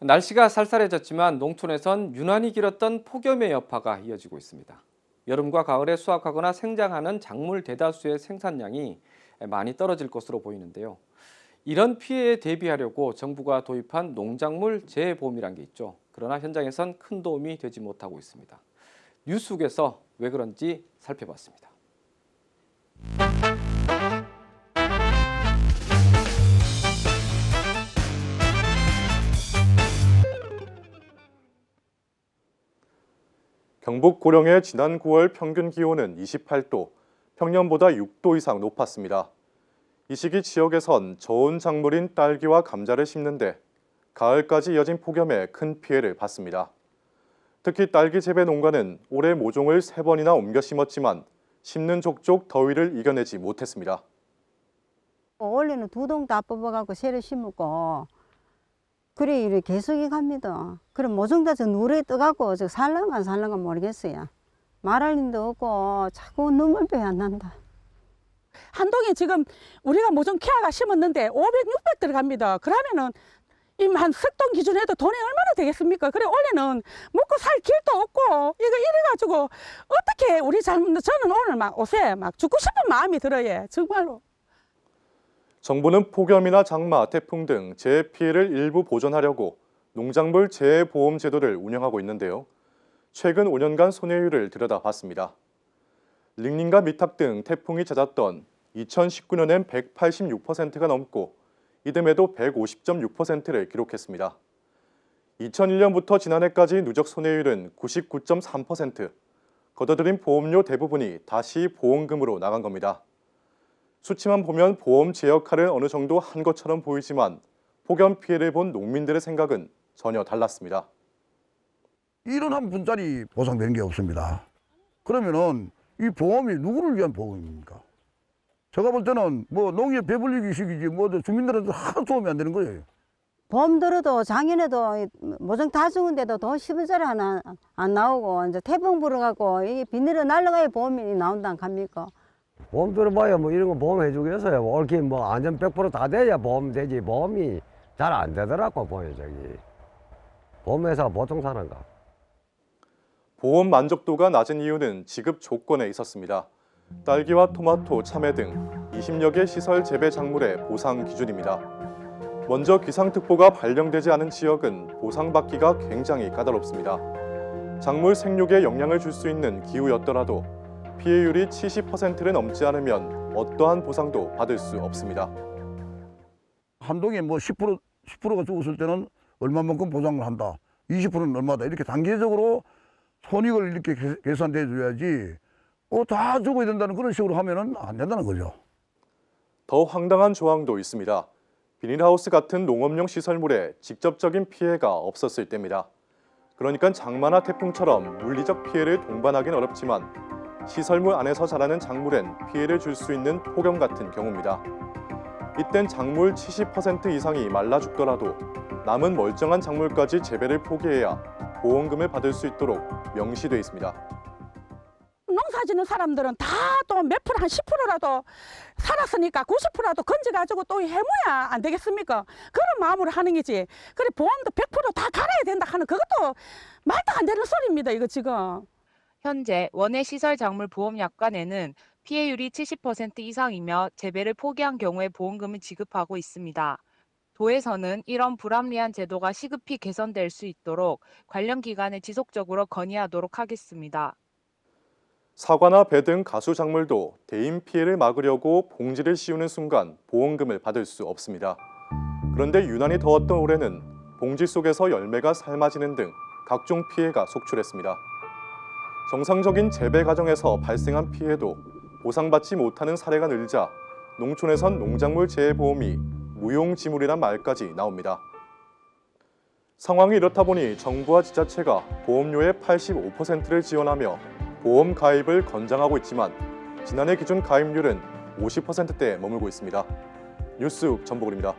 날씨가 쌀쌀해졌지만 농촌에선 유난히 길었던 폭염의 여파가 이어지고 있습니다. 여름과 가을에 수확하거나 생장하는 작물 대다수의 생산량이 많이 떨어질 것으로 보이는데요. 이런 피해에 대비하려고 정부가 도입한 농작물 재보험이란 게 있죠. 그러나 현장에선 큰 도움이 되지 못하고 있습니다. 뉴스국에서 왜 그런지 살펴봤습니다. 경북 고령의 지난 9월 평균 기온은 28도, 평년보다 6도 이상 높았습니다. 이 시기 지역에선 저온 작물인 딸기와 감자를 심는데 가을까지 이어진 폭염에 큰 피해를 봤습니다. 특히 딸기 재배 농가는 올해 모종을 세번이나 옮겨 심었지만 심는 족족 더위를 이겨내지 못했습니다. 원래는 두 동 다 뽑아갖고 새를 심었고 그래 이래 계속이 갑니다. 그럼 모종다 저 누래 떠갖고 저 살랑가 안 살랑가 모르겠어요. 말할 일도 없고 자꾸 눈물빼 안 난다. 한동에 지금 우리가 모종 케아가 심었는데 500, 600 들어갑니다. 그러면은 이한 석동 기준에도 돈이 얼마나 되겠습니까? 그래 원래는 먹고 살 길도 없고 이거 이래가지고 어떻게 우리 잘못 저는 오늘 막 옷에 막 죽고 싶은 마음이 들어요. 정말로. 정부는 폭염이나 장마, 태풍 등 재해 피해를 일부 보전하려고 농작물 재해보험 제도를 운영하고 있는데요. 최근 5년간 손해율을 들여다봤습니다. 링링과 미탁 등 태풍이 잦았던 2019년엔 186%가 넘고 이듬해도 150.6%를 기록했습니다. 2001년부터 지난해까지 누적 손해율은 99.3%, 걷어들인 보험료 대부분이 다시 보험금으로 나간 겁니다. 수치만 보면 보험 제 역할을 어느 정도 한 것처럼 보이지만 폭염 피해를 본 농민들의 생각은 전혀 달랐습니다. 일은 한 분짜리 보상되는 게 없습니다. 그러면은 이 보험이 누구를 위한 보험입니까? 제가 볼 때는 뭐 농nghiệp 배불리기 식이지 뭐 주민들한테 하나도 도움이 안 되는 거예요. 봄 들어도 작년에도 이 모종 다 죽은데도 돈 10원짜리 하나 안 나오고 이제 태풍 불어갖고 이게 비닐을 날라가야 보험이 나온다 안 갑니까? 보험 들어봐야 뭐 이런 거 보험 해주겠어요. 뭐 이렇게 뭐 안전 100%다 돼야 보험 되지. 보험이 잘 안 되더라고, 보여, 저기. 보험회사 보통 사는가. 보험 만족도가 낮은 이유는 지급 조건에 있었습니다. 딸기와 토마토, 참외 등 20여 개 시설 재배 작물의 보상 기준입니다. 먼저 기상특보가 발령되지 않은 지역은 보상받기가 굉장히 까다롭습니다. 작물 생육에 영향을 줄 수 있는 기후였더라도 피해율이 70%를 넘지 않으면 어떠한 보상도 받을 수 없습니다. 한동에 뭐 10% 10%가 죽었을 때는 얼마만큼 보상을 한다. 20%는 얼마다. 이렇게 단계적으로 손익을 이렇게 계- 계산돼 줘야지. 어, 다 죽어야 된다는 그런 식으로 하면은 안 된다는 거죠. 더 황당한 조항도 있습니다. 비닐하우스 같은 농업용 시설물에 직접적인 피해가 없었을 때입니다. 그러니까 장마나 태풍처럼 물리적 피해를 동반하기는 어렵지만 시설물 안에서 자라는 작물엔 피해를 줄 수 있는 폭염 같은 경우입니다. 이땐 작물 70% 이상이 말라 죽더라도 남은 멀쩡한 작물까지 재배를 포기해야 보험금을 받을 수 있도록 명시돼 있습니다. 농사 짓는 사람들은 다 또 몇 프로 한 10%라도 살았으니까 90%라도 건져가지고 또 해모야 안 되겠습니까? 그런 마음으로 하는 거지. 그래 보험도 100%다 갈아야 된다 하는 그것도 말도 안 되는 소리입니다. 이거 지금. 현재 원예 시설 작물 보험 약관에는 피해율이 70% 이상이며 재배를 포기한 경우에 보험금을 지급하고 있습니다. 도에서는 이런 불합리한 제도가 시급히 개선될 수 있도록 관련 기관에 지속적으로 건의하도록 하겠습니다. 사과나 배 등 가수 작물도 대인 피해를 막으려고 봉지를 씌우는 순간 보험금을 받을 수 없습니다. 그런데 유난히 더웠던 올해는 봉지 속에서 열매가 삶아지는 등 각종 피해가 속출했습니다. 정상적인 재배 과정에서 발생한 피해도 보상받지 못하는 사례가 늘자 농촌에선 농작물 재해보험이 무용지물이란 말까지 나옵니다. 상황이 이렇다 보니 정부와 지자체가 보험료의 85%를 지원하며 보험 가입을 권장하고 있지만 지난해 기준 가입률은 50%대에 머물고 있습니다. 뉴스 전복울입니다.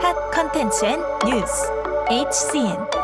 핫 컨텐츠 앤 뉴스 HCN